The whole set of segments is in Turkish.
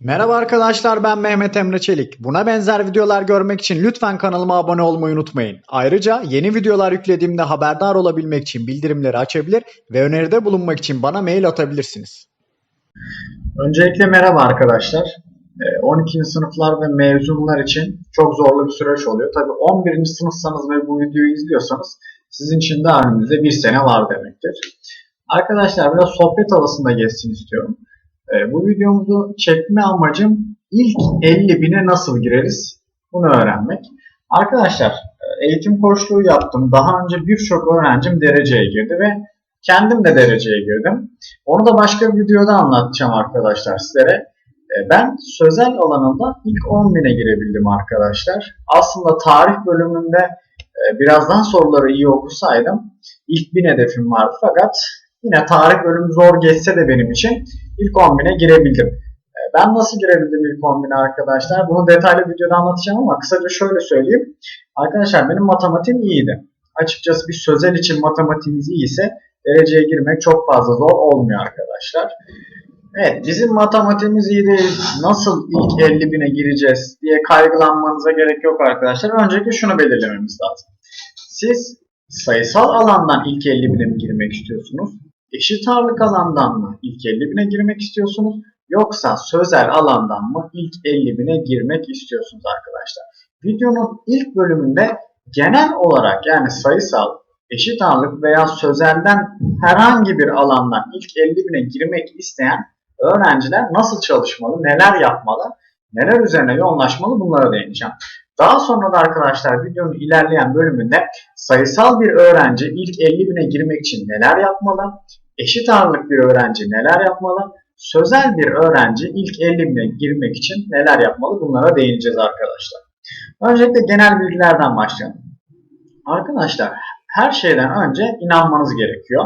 Merhaba arkadaşlar ben Mehmet Emre Çelik. Buna benzer videolar görmek için lütfen kanalıma abone olmayı unutmayın. Ayrıca yeni videolar yüklediğimde haberdar olabilmek için bildirimleri açabilir ve öneride bulunmak için bana mail atabilirsiniz. Öncelikle merhaba arkadaşlar. Ee, 12. sınıflar ve mezunlar için çok zorlu bir süreç oluyor. Tabii 11. sınıfsanız ve bu videoyu izliyorsanız sizin için daha önünüzde bir sene var demektir. Arkadaşlar biraz sohbet havasında geçsin istiyorum. Ee, Bu videomuzu çekme amacım ilk 50 bine nasıl gireriz bunu öğrenmek. Arkadaşlar e, eğitim koçluğu yaptım. Daha önce birçok öğrencim dereceye girdi ve kendim de dereceye girdim. Onu da başka bir videoda anlatacağım arkadaşlar sizlere. E, Ben sözel alanında ilk 10 bine girebildim arkadaşlar. Aslında tarih bölümünde e, birazdan soruları iyi okusaydım ilk 1000 hedefim vardı fakat yine tarih bölümü zor geçse de benim için ilk 10 bine girebildim. E, Ben nasıl girebildim ilk 10 bine arkadaşlar? Bunu detaylı videoda anlatacağım ama kısaca şöyle söyleyeyim. Arkadaşlar benim matematiğim iyiydi. Açıkçası bir sözel için matematiğiniz iyiyse dereceye girmek çok fazla zor olmuyor arkadaşlar. Evet bizim matematiğimiz iyi değil. Nasıl ilk 50 bine gireceğiz diye kaygılanmanıza gerek yok arkadaşlar. Öncelikle şunu belirlememiz lazım. Siz sayısal alandan ilk 50 bine mi girmek istiyorsunuz? Eşit ağırlık alandan mı ilk 50 bine girmek istiyorsunuz? Yoksa sözel alandan mı ilk 50 bine girmek istiyorsunuz arkadaşlar? Videonun ilk bölümünde genel olarak yani sayısal, eşit ağırlık veya sözelden herhangi bir alandan ilk 50 bine girmek isteyen öğrenciler nasıl çalışmalı, neler yapmalı, neler üzerine yoğunlaşmalı bunlara değineceğim. Daha sonra da arkadaşlar videonun ilerleyen bölümünde sayısal bir öğrenci ilk 50 bine girmek için neler yapmalı, eşit ağırlık bir öğrenci neler yapmalı, sözel bir öğrenci ilk 50 bine girmek için neler yapmalı bunlara değineceğiz arkadaşlar. Öncelikle genel bilgilerden başlayalım. Arkadaşlar her şeyden önce inanmanız gerekiyor.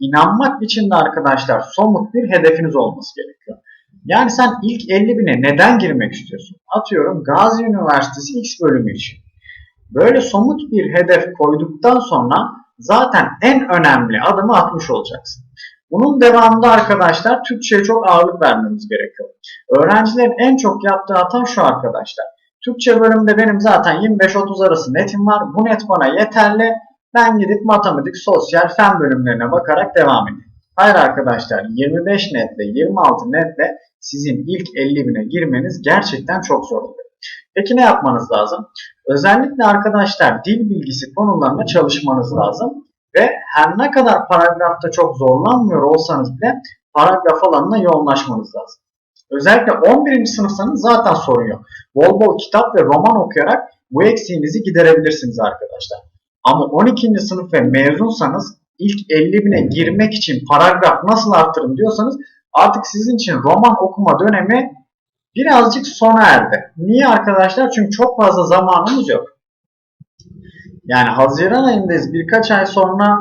İnanmak için de arkadaşlar somut bir hedefiniz olması gerekiyor. Yani sen ilk 50 bine neden girmek istiyorsun? Atıyorum Gazi Üniversitesi X bölümü için. Böyle somut bir hedef koyduktan sonra zaten en önemli adımı atmış olacaksın. Bunun devamında arkadaşlar Türkçe'ye çok ağırlık vermemiz gerekiyor. Öğrencilerin en çok yaptığı hata şu arkadaşlar. Türkçe bölümünde benim zaten 25-30 arası netim var. Bu net bana yeterli. Ben gidip matematik, sosyal, fen bölümlerine bakarak devam edeyim. Hayır arkadaşlar 25 netle 26 netle sizin ilk 50 bine girmeniz gerçekten çok zor oluyor. Peki ne yapmanız lazım? Özellikle arkadaşlar dil bilgisi konularına çalışmanız lazım. Ve her ne kadar paragrafta çok zorlanmıyor olsanız bile paragraf alanına yoğunlaşmanız lazım. Özellikle 11. sınıfsanız zaten sorun yok. Bol bol kitap ve roman okuyarak bu eksiğinizi giderebilirsiniz arkadaşlar. Ama 12. sınıf ve mezunsanız ilk 50 bine girmek için paragraf nasıl arttırım diyorsanız artık sizin için roman okuma dönemi birazcık sona erdi. Niye arkadaşlar? Çünkü çok fazla zamanımız yok. Yani Haziran ayındayız. Birkaç ay sonra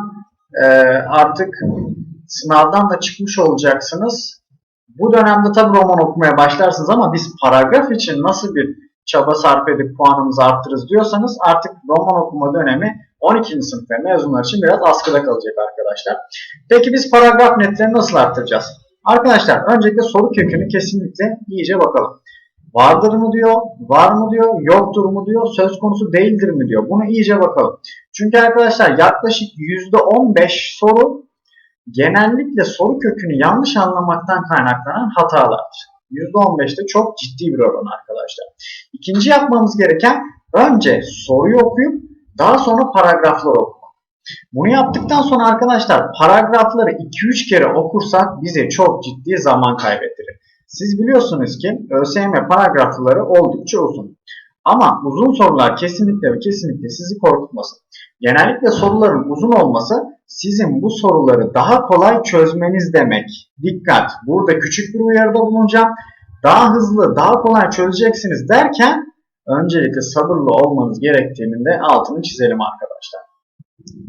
e, artık sınavdan da çıkmış olacaksınız. Bu dönemde tabii roman okumaya başlarsınız ama biz paragraf için nasıl bir çaba sarf edip puanımızı arttırırız diyorsanız artık roman okuma dönemi 12. sınıf ve mezunlar için biraz askıda kalacak arkadaşlar. Peki biz paragraf netlerini nasıl arttıracağız? Arkadaşlar öncelikle soru kökünü kesinlikle iyice bakalım. Vardır mı diyor, var mı diyor, yoktur mu diyor, söz konusu değildir mi diyor. Bunu iyice bakalım. Çünkü arkadaşlar yaklaşık %15 soru genellikle soru kökünü yanlış anlamaktan kaynaklanan hatalardır. %15'te çok ciddi bir oran arkadaşlar. İkinci yapmamız gereken önce soruyu okuyup daha sonra paragrafları okumak. Bunu yaptıktan sonra arkadaşlar paragrafları 2-3 kere okursak bize çok ciddi zaman kaybettirir. Siz biliyorsunuz ki ÖSYM paragrafları oldukça uzun. Ama uzun sorular kesinlikle ve kesinlikle sizi korkutmasın. Genellikle soruların uzun olması sizin bu soruları daha kolay çözmeniz demek. Dikkat! Burada küçük bir uyarıda bulunacağım. Daha hızlı, daha kolay çözeceksiniz derken öncelikle sabırlı olmanız gerektiğinin de altını çizelim arkadaşlar.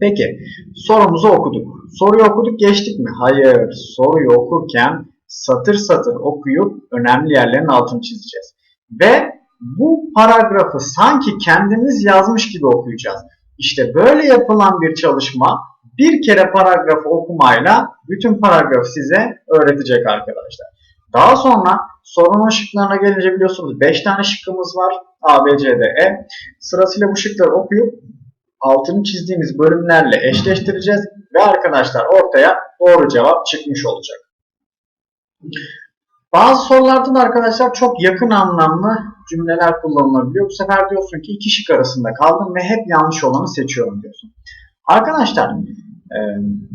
Peki sorumuzu okuduk. Soruyu okuduk geçtik mi? Hayır. Soruyu okurken satır satır okuyup önemli yerlerin altını çizeceğiz. Ve bu paragrafı sanki kendimiz yazmış gibi okuyacağız. İşte böyle yapılan bir çalışma bir kere paragrafı okumayla bütün paragrafı size öğretecek arkadaşlar. Daha sonra sorunun şıklarına gelince biliyorsunuz 5 tane şıkkımız var. A, B, C, D, E. Sırasıyla bu şıkları okuyup altını çizdiğimiz bölümlerle eşleştireceğiz ve arkadaşlar ortaya doğru cevap çıkmış olacak. Bazı sorularda da arkadaşlar çok yakın anlamlı cümleler kullanılabiliyor. Bu sefer diyorsun ki iki şık arasında kaldım ve hep yanlış olanı seçiyorum diyorsun. Arkadaşlar e,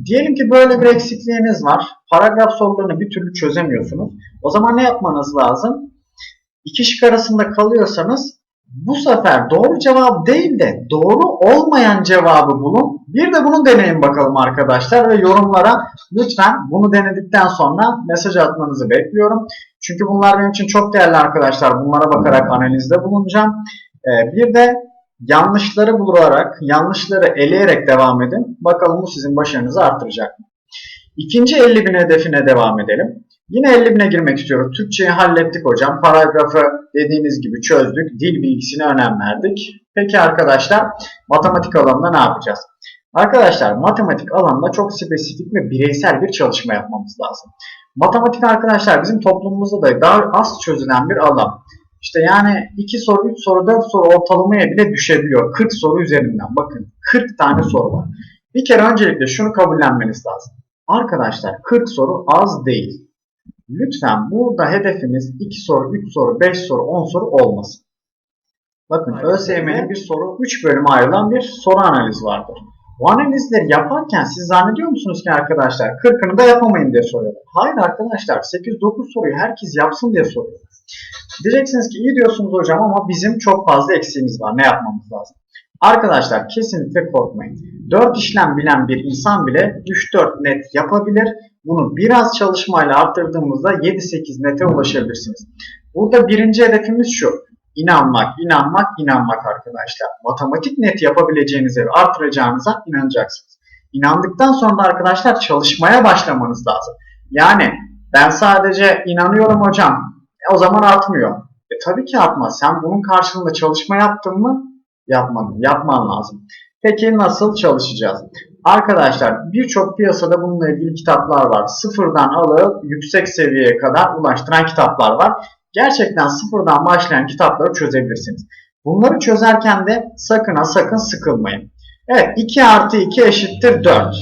diyelim ki böyle bir eksikliğiniz var. Paragraf sorularını bir türlü çözemiyorsunuz. O zaman ne yapmanız lazım? İki şık arasında kalıyorsanız bu sefer doğru cevap değil de doğru olmayan cevabı bulun. Bir de bunu deneyin bakalım arkadaşlar ve yorumlara lütfen bunu denedikten sonra mesaj atmanızı bekliyorum. Çünkü bunlar benim için çok değerli arkadaşlar. Bunlara bakarak analizde bulunacağım. Ee, bir de yanlışları bularak, yanlışları eleyerek devam edin. Bakalım bu sizin başarınızı artıracak mı? İkinci 50 bin hedefine devam edelim. Yine 50 bine girmek istiyoruz. Türkçeyi hallettik hocam. Paragrafı dediğiniz gibi çözdük. Dil bilgisine önem verdik. Peki arkadaşlar matematik alanında ne yapacağız? Arkadaşlar matematik alanında çok spesifik ve bireysel bir çalışma yapmamız lazım. Matematik arkadaşlar bizim toplumumuzda da daha az çözülen bir alan. İşte yani 2 soru, 3 soru, 4 soru ortalamaya bile düşebiliyor. 40 soru üzerinden. Bakın 40 tane soru var. Bir kere öncelikle şunu kabullenmeniz lazım. Arkadaşlar 40 soru az değil. Lütfen burada hedefiniz 2 soru, 3 soru, 5 soru, 10 soru olmasın. Bakın ÖSYM'nin bir soru 3 bölüme ayrılan bir soru analizi vardır. Bu analizleri yaparken siz zannediyor musunuz ki arkadaşlar 40'ını da yapamayın diye soruyorlar. Hayır arkadaşlar 8-9 soruyu herkes yapsın diye soruyorlar. Diyeceksiniz ki iyi diyorsunuz hocam ama bizim çok fazla eksiğimiz var. Ne yapmamız lazım? Arkadaşlar kesinlikle korkmayın. 4 işlem bilen bir insan bile 3-4 net yapabilir. Bunu biraz çalışmayla arttırdığımızda 7-8 nete ulaşabilirsiniz. Burada birinci hedefimiz şu. İnanmak, inanmak, inanmak arkadaşlar. Matematik net yapabileceğinize ve arttıracağınıza inanacaksınız. İnandıktan sonra da arkadaşlar çalışmaya başlamanız lazım. Yani ben sadece inanıyorum hocam. E, o zaman artmıyor. E tabii ki artmaz. Sen bunun karşılığında çalışma yaptın mı? Yapmadın. Yapman lazım. Peki nasıl çalışacağız? Arkadaşlar birçok piyasada bununla ilgili kitaplar var. Sıfırdan alıp yüksek seviyeye kadar ulaştıran kitaplar var. Gerçekten sıfırdan başlayan kitapları çözebilirsiniz. Bunları çözerken de sakın ha sakın sıkılmayın. Evet 2 artı 2 eşittir 4.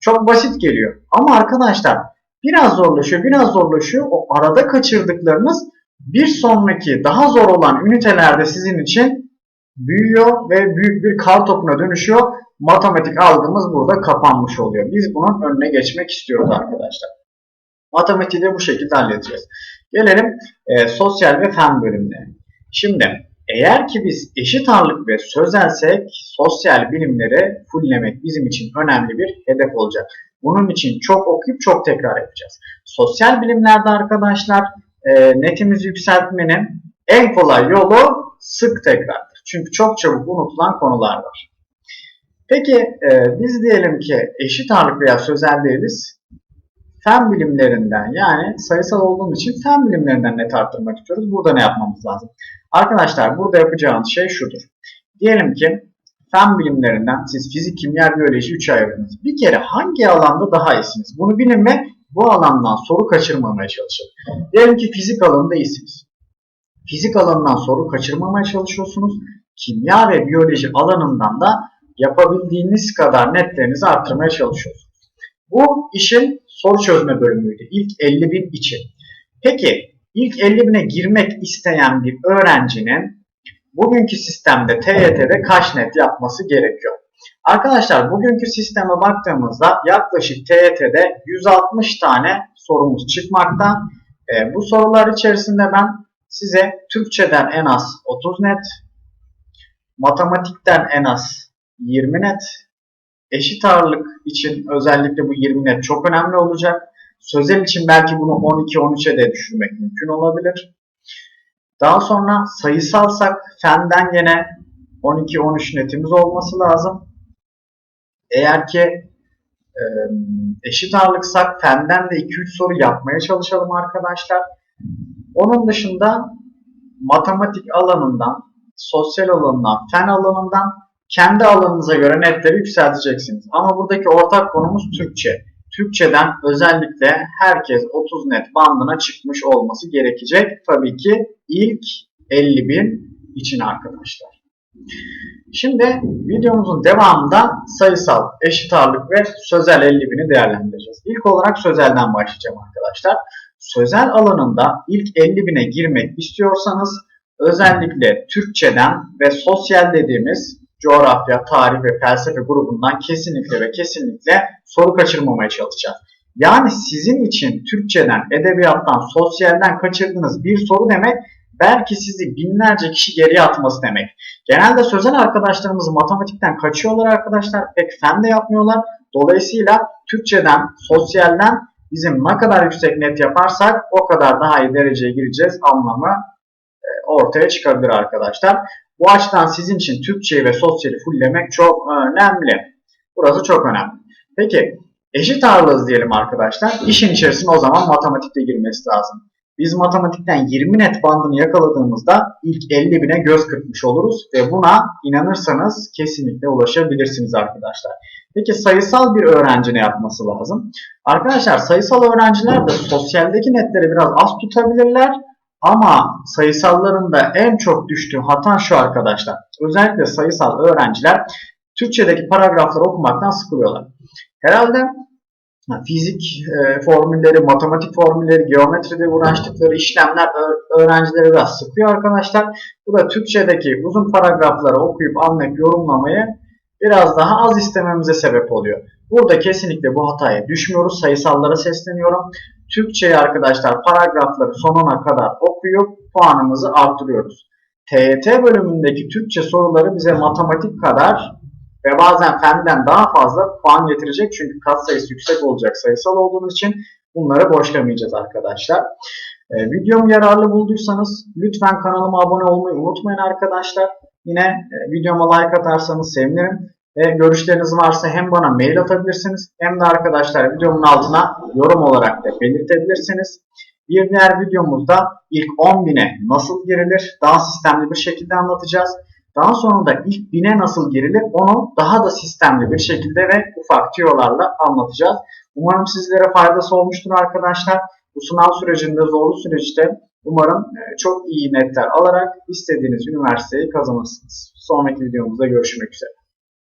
Çok basit geliyor. Ama arkadaşlar biraz zorlaşıyor biraz zorlaşıyor. O arada kaçırdıklarınız bir sonraki daha zor olan ünitelerde sizin için büyüyor ve büyük bir kar topuna dönüşüyor. Matematik algımız burada kapanmış oluyor. Biz bunun önüne geçmek istiyoruz arkadaşlar. Matematiği de bu şekilde halledeceğiz. Gelelim e, sosyal ve fen bölümüne. Şimdi eğer ki biz eşit ağırlık ve sözelsek sosyal bilimleri fulllemek bizim için önemli bir hedef olacak. Bunun için çok okuyup çok tekrar yapacağız. Sosyal bilimlerde arkadaşlar e, netimizi yükseltmenin en kolay yolu sık tekrardır. Çünkü çok çabuk unutulan konular var. Peki e, biz diyelim ki eşit ağırlık veya sözel değiliz. Fen bilimlerinden yani sayısal olduğumuz için fen bilimlerinden net arttırmak istiyoruz. Burada ne yapmamız lazım? Arkadaşlar burada yapacağınız şey şudur. Diyelim ki fen bilimlerinden siz fizik, kimya, biyoloji 3 ayırdınız. Bir kere hangi alanda daha iyisiniz? Bunu bilin ve bu alandan soru kaçırmamaya çalışın. Diyelim ki fizik alanında iyisiniz. Fizik alanından soru kaçırmamaya çalışıyorsunuz. Kimya ve biyoloji alanından da yapabildiğiniz kadar netlerinizi arttırmaya çalışıyorsunuz. Bu işin soru çözme bölümüydü. İlk 50 bin için. Peki ilk 50 bine girmek isteyen bir öğrencinin bugünkü sistemde TYT'de kaç net yapması gerekiyor? Arkadaşlar bugünkü sisteme baktığımızda yaklaşık TYT'de 160 tane sorumuz çıkmakta. E, bu sorular içerisinde ben size Türkçeden en az 30 net, matematikten en az 20 net, eşit ağırlık için özellikle bu 20 net çok önemli olacak. Sözel için belki bunu 12-13'e de düşürmek mümkün olabilir. Daha sonra sayısalsak fenden gene 12-13 netimiz olması lazım. Eğer ki e, eşit ağırlıksak fenden de 2-3 soru yapmaya çalışalım arkadaşlar. Onun dışında matematik alanından, sosyal alanından, fen alanından kendi alanınıza göre netleri yükselteceksiniz. Ama buradaki ortak konumuz Türkçe. Türkçeden özellikle herkes 30 net bandına çıkmış olması gerekecek. Tabii ki ilk 50 bin için arkadaşlar. Şimdi videomuzun devamında sayısal, eşit ağırlık ve sözel 50 bini değerlendireceğiz. İlk olarak sözelden başlayacağım arkadaşlar. Sözel alanında ilk 50 bine girmek istiyorsanız özellikle Türkçeden ve sosyal dediğimiz coğrafya, tarih ve felsefe grubundan kesinlikle ve kesinlikle soru kaçırmamaya çalışacağız. Yani sizin için Türkçeden, edebiyattan, sosyalden kaçırdığınız bir soru demek belki sizi binlerce kişi geriye atması demek. Genelde sözel arkadaşlarımız matematikten kaçıyorlar arkadaşlar. Pek fen de yapmıyorlar. Dolayısıyla Türkçeden, sosyalden bizim ne kadar yüksek net yaparsak o kadar daha iyi dereceye gireceğiz anlamı e, ortaya çıkabilir arkadaşlar. Bu açıdan sizin için Türkçeyi ve sosyali fulllemek çok önemli. Burası çok önemli. Peki eşit ağırlığız diyelim arkadaşlar. İşin içerisine o zaman matematikte girmesi lazım. Biz matematikten 20 net bandını yakaladığımızda ilk 50 bine göz kırpmış oluruz ve buna inanırsanız kesinlikle ulaşabilirsiniz arkadaşlar. Peki sayısal bir öğrenci ne yapması lazım? Arkadaşlar sayısal öğrenciler de sosyaldeki netleri biraz az tutabilirler ama sayısallarında en çok düştüğü hata şu arkadaşlar. Özellikle sayısal öğrenciler Türkçedeki paragrafları okumaktan sıkılıyorlar. Herhalde fizik e, formülleri, matematik formülleri, geometride uğraştıkları işlemler öğrencileri biraz sıkıyor arkadaşlar. Bu da Türkçedeki uzun paragrafları okuyup anlayıp yorumlamayı biraz daha az istememize sebep oluyor. Burada kesinlikle bu hataya düşmüyoruz. Sayısallara sesleniyorum. Türkçeyi arkadaşlar paragrafları sonuna kadar okuyup puanımızı arttırıyoruz. TYT bölümündeki Türkçe soruları bize matematik kadar ve bazen fenden daha fazla puan getirecek. Çünkü katsayısı yüksek olacak sayısal olduğumuz için bunları boşlamayacağız arkadaşlar. Ee, videomu yararlı bulduysanız lütfen kanalıma abone olmayı unutmayın arkadaşlar. Yine e, videoma like atarsanız sevinirim. Ve görüşleriniz varsa hem bana mail atabilirsiniz hem de arkadaşlar videomun altına yorum olarak da belirtebilirsiniz. Bir diğer videomuzda ilk 10 bine nasıl girilir daha sistemli bir şekilde anlatacağız. Daha sonra da ilk bine nasıl girilir onu daha da sistemli bir şekilde ve ufak tüyolarla anlatacağız. Umarım sizlere faydası olmuştur arkadaşlar. Bu sınav sürecinde zorlu süreçte umarım e, çok iyi netler alarak istediğiniz üniversiteyi kazanırsınız. Sonraki videomuzda görüşmek üzere.